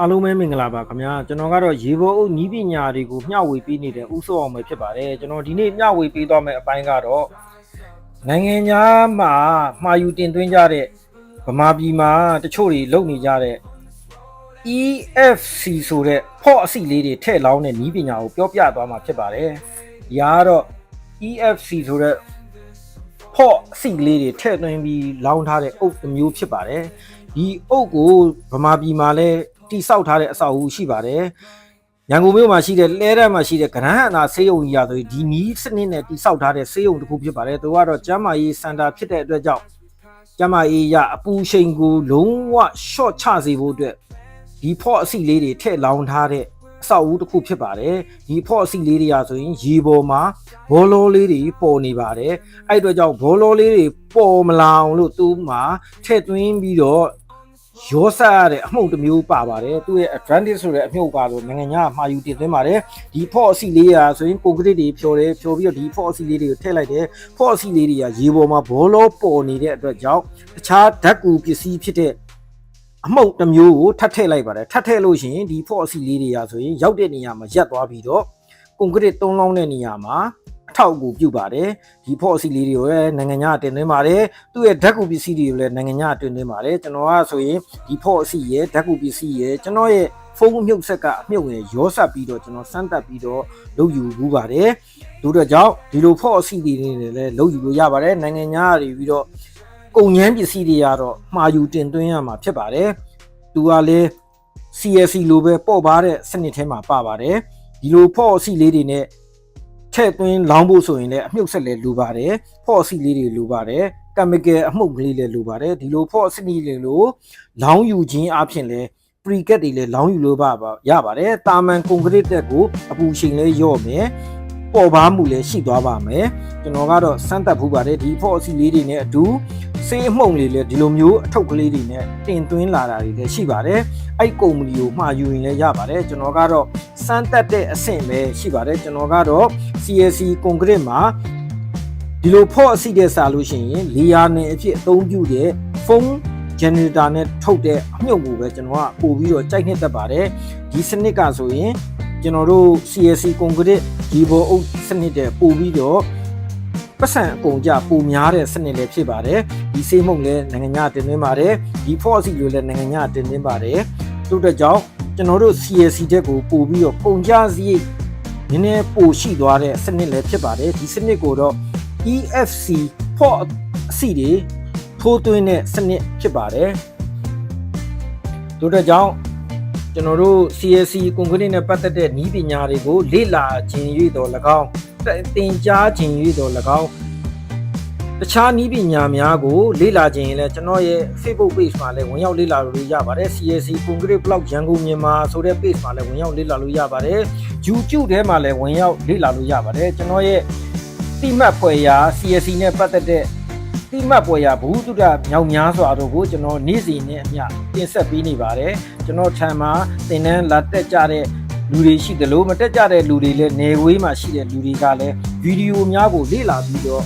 အားလုံးပဲမင်္ဂလာပါခင်ဗျာကျွန်တော်ကတော့ရေဘောအုပ်နီးပညာတွေကိုမျှဝေပေးနေတဲ့ဥစောအောင်ပဲဖြစ်ပါတယ်ကျွန်တော်ဒီနေ့မျှဝေပေးသွားမယ့်အပိုင်းကတော့နိုင်ငံသားမှာမှာယူတင်သွင်းကြတဲ့ဗမာပြည်မှာတချို့တွေလုပ်နေကြတဲ့ EFC ဆိုတဲ့ဖော့အစီလေးတွေထည့်လောင်းတဲ့နီးပညာကိုပြောပြသွားမှာဖြစ်ပါတယ်ဒီဟာကတော့ EFC ဆိုတဲ့ဖော့အစီလေးတွေထည့်သွင်းပြီးလောင်းထားတဲ့အုပ်တစ်မျိုးဖြစ်ပါတယ် ဒီအုပ်ကိုဗမာပြည်မှာလည်းတိဆောက်ထားတဲ့အဆောက်အဦရှိပါတယ်။ရန်ကုန်မြို့မှာရှိတဲ့လဲရမှာရှိတဲ့ကရန်အနာဆေးရုံကြီးရဆိုရင်ဒီနီးစနစ်နဲ့တိဆောက်ထားတဲ့ဆေးရုံတစ်ခုဖြစ်ပါတယ်။သူကတော့ကျမ်းမာရေးစင်တာဖြစ်တဲ့အတွက်ကြောင့်ကျမ်းမာရေးရအပူချိန်ကိုလုံးဝ short ချစေဖို့အတွက်ဒီဖော့အစီလေးတွေထည့်လောင်းထားတဲ့အဆောက်အဦတစ်ခုဖြစ်ပါတယ်။ဒီဖော့အစီလေးတွေရဆိုရင်ရေပေါ်မှာဘောလောလေးတွေပေါ်နေပါတယ်။အဲ့အတွက်ကြောင့်ဘောလောလေးတွေပေါ်မလာအောင်လို့သူ့မှာထည့်သွင်းပြီးတော့ ရောဆက်ရတဲ့အမှုန့်တစ်မျိုးပါပါတယ်သူ့ရဲ့ advantage ဆိုတဲ့အမြုပ်ကတော့နိုင်ငံညာမှာယူတင်သွင်းပါတယ်ဒီဖော့အစီလေးရာဆိုရင်ကွန်ကရစ်တွေဖြော်တယ်ဖြော်ပြီးတော့ဒီဖော့အစီလေးတွေကိုထည့်လိုက်တယ်ဖော့အစီလေးတွေကရေပေါ်မှာဘောလောပေါ်နေတဲ့အတွက်ကြောင့်တခြားဓာတ်ကူပစ္စည်းဖြစ်တဲ့အမှုန့်တစ်မျိုးကိုထပ်ထည့်လိုက်ပါတယ်ထပ်ထည့်လို့ရှိရင်ဒီဖော့အစီလေးတွေရာဆိုရင်ရောက်တဲ့နေရာမှာရက်သွားပြီးတော့ကွန်ကရစ်သုံးလောင်းတဲ့နေရာမှာအ ထောက်အကူပြုပါတယ်ဒီဖော့အစီလေးတွေကိုလည်းနိုင်ငံညာတင်သွင်းပါတယ်သူ့ရဲ့ဓာတ်ကူပစ္စည်းတွေကိုလည်းနိုင်ငံညာတင်သွင်းပါတယ်ကျွန်တော်ကဆိုရင်ဒီဖော့အစီရဲ့ဓာတ်ကူပစ္စည်းရဲ့ကျွန်တော်ရဲ့ဖုန်းအမြုပ်ဆက်ကအမြုပ်နဲ့ရောဆက်ပြီးတော့ကျွန်တော်စမ်းတက်ပြီးတော့လုပ်ယူဘူးပါတယ်တို့တော့ကြောင့်ဒီလိုဖော့အစီတွေနဲ့လည်းလုပ်ယူလို့ရပါတယ်နိုင်ငံညာတွေပြီးတော့ကုန်ငန်းပစ္စည်းတွေကတော့မှာယူတင်သွင်းရမှာဖြစ်ပါတယ်သူကလည်း CSC လိုပဲပေါ့ပါတဲ့စနစ်ထဲမှာပါပါတယ်ဒီလိုဖော့အစီလေးတွေနဲ့ ထည့်သွင်းလောင်းဖို့ဆိုရင်လည်းအမြုပ်ဆက်လည်းလိုပါတယ်ဖော့အစီလေးတွေလိုပါတယ်ကမီကယ်အမှုတ်ကလေးလည်းလိုပါတယ်ဒီလိုဖော့အစီလေးတွေလိုလောင်းယူခြင်းအပြင်လည်း pre-cat တွေလည်းလောင်းယူလို့ပါပါရပါတယ်တာမန်ကွန်ကရစ်တက်ကိုအပူချိန်လေးရော့မယ်ပေါ်ပါမှုလည်းရှိသွားပါမယ်ကျွန်တော်ကတော့စမ်းသပ်ဖူးပါတယ်ဒီဖော့အစီလေးတွေနဲ့အတူ ဆေးအမှုန့်လေးလည်းဒီလိုမျိုးအထုပ်ကလေးတွေနဲ့တင်သွင်းလာတာတွေလည်းရှိပါတယ်အဲ့ကုမ္ပဏီကိုမှာယူရင်လည်းရပါတယ်ကျွန်တော်ကတော့စမ်းသပ်တဲ့အဆင့်ပဲရှိပါတယ်ကျွန်တော်ကတော့ CSC ကွန်ကရစ်မှာဒီလိုဖော့အစီတဲ့စာလို့ရှိရင်လေယာနယ်အဖြစ်အသုံးပြုတဲ့ဖုန်း generator နဲ့ထုတ်တဲ့အမြုပ်ကိုပဲကျွန်တော်ကပို့ပြီးတော့ကြိုက်နှစ်သက်ပါတယ်ဒီစနစ်ကဆိုရင်ကျွန်တော်တို့ CSC concrete ဒီဘောအုပ်စနစ်တဲ့ပို့ပြီးတော့ ပတ်စံအကုန်ကြပိုများတဲ့စနစ်လည်းဖြစ်ပါတယ်ဒီဆေးမုံလည်းနိုင်ငံညာတင်သွင်းပါတယ်ဒီ force လိုလည်းနိုင်ငံညာတင်သွင်းပါတယ်တို့တဲ့ကြောင့်ကျွန်တော်တို့ CSC တက်ကိုပို့ပြီးတော့ပုံကြစည်းနည်းနည်းပိုရှိသွားတဲ့စနစ်လည်းဖြစ်ပါတယ်ဒီစနစ်ကိုတော့ EFC for အစီတွေထိုးသွင်းတဲ့စနစ်ဖြစ်ပါတယ်တို့တဲ့ကြောင့်ကျွန်တော်တို့ CSC ကွန်ကရစ်နဲ့ပတ်သက်တဲ့နည်းပညာတွေကိုလေ့လာခြင်း၍တော့၎င်း သင်ကြားခြင်း၍တော့၎င်းတခြားနည်းပညာများကိုလေ့လာခြင်းရင်လည်းကျွန်တော်ရဲ့ Facebook page မှာလည်းဝင်ရောက်လေ့လာလို့ရပါတယ် CSC Concrete Blog ရန်ကုန်မြန်မာဆိုတဲ့ page မှာလည်းဝင်ရောက်လေ့လာလို့ရပါတယ် YouTube ထဲမှာလည်းဝင်ရောက်လေ့လာလို့ရပါတယ်ကျွန်တော်ရဲ့တိမှတ်ဖွယ်ရာ CSC နဲ့ပတ်သက်တဲ့တိမှတ်ဖွယ်ရာဘူးတုဒမြောက်များစွာတို့ကိုကျွန်တော်နေ့စဉ်နဲ့အမျှတင်ဆက်ပေးနေပါတယ်ကျွန်တော်ထံမှာသင်တန်းလာတက်ကြတဲ့ လူတွေရှိတယ်လို့မတက်ကြတဲ့လူတွေလည်းနေဝေးမှာရှိတဲ့လူတွေကလည်းဗီဒီယိုများကိုလေ့လာပြီးတော့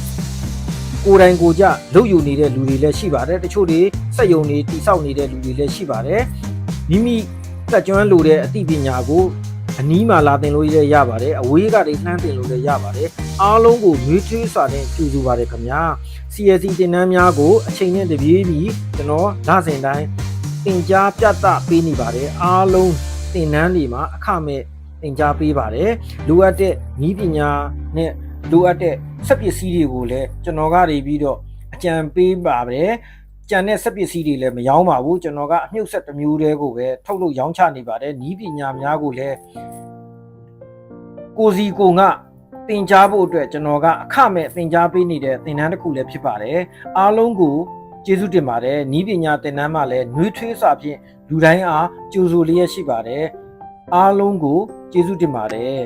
ကိုယ်တိုင်ကိုယ်ကြလုပ်ယူနေတဲ့လူတွေလည်းရှိပါတယ်တချို့တွေစက်ယုံတွေတိစောက်နေတဲ့လူတွေလည်းရှိပါတယ်မိမိတက်ကျွမ်းလိုတဲ့အသိပညာကိုအနီးမှာလာသင်လို့ရရပါတယ်အဝေးကနေနှမ်းသင်လို့လည်းရပါတယ်အားလုံးကိုရွေးချယ်စွာနဲ့ကြိုဆိုပါတယ်ခင်ဗျာ CSC တင်နန်းများကိုအချိန်နဲ့တပြေးညီကျွန်တော်လစဉ်တိုင်းသင်ကြားပြသပေးနေပါတယ်အားလုံး သင်နန်းတွေမှာအခမဲ့သင်ကြားပေးပါတယ်လိုအပ်တဲ့နည်းပညာနဲ့လိုအပ်တဲ့စက်ပစ္စည်းတွေကိုလည်းကျွန်တော်ကနေပြီးတော့အကြံပေးပါတယ်ကြံတဲ့စက်ပစ္စည်းတွေလည်းမရောင်းပါဘူးကျွန်တော်ကအမြုပ်ဆက်တစ်မျိုးတည်းကိုပဲထုတ်လို့ရောင်းချနေပါတယ်နီးပညာများကိုလည်းကိုစီကိုငါသင်ကြားဖို့အတွက်ကျွန်တော်ကအခမဲ့သင်ကြားပေးနေတဲ့သင်တန်းတစ်ခုလည်းဖြစ်ပါတယ်အားလုံးကိုကျေးဇူးတင်ပါတယ်နီးပညာသင်တန်းမှာလည်းနှွေးထွေးစွာဖြင့် လူတိုင်းအားကြိုဆိုလျက်ရှိပါတယ်အားလုံးကိုကျေးဇူးတင်ပါတယ်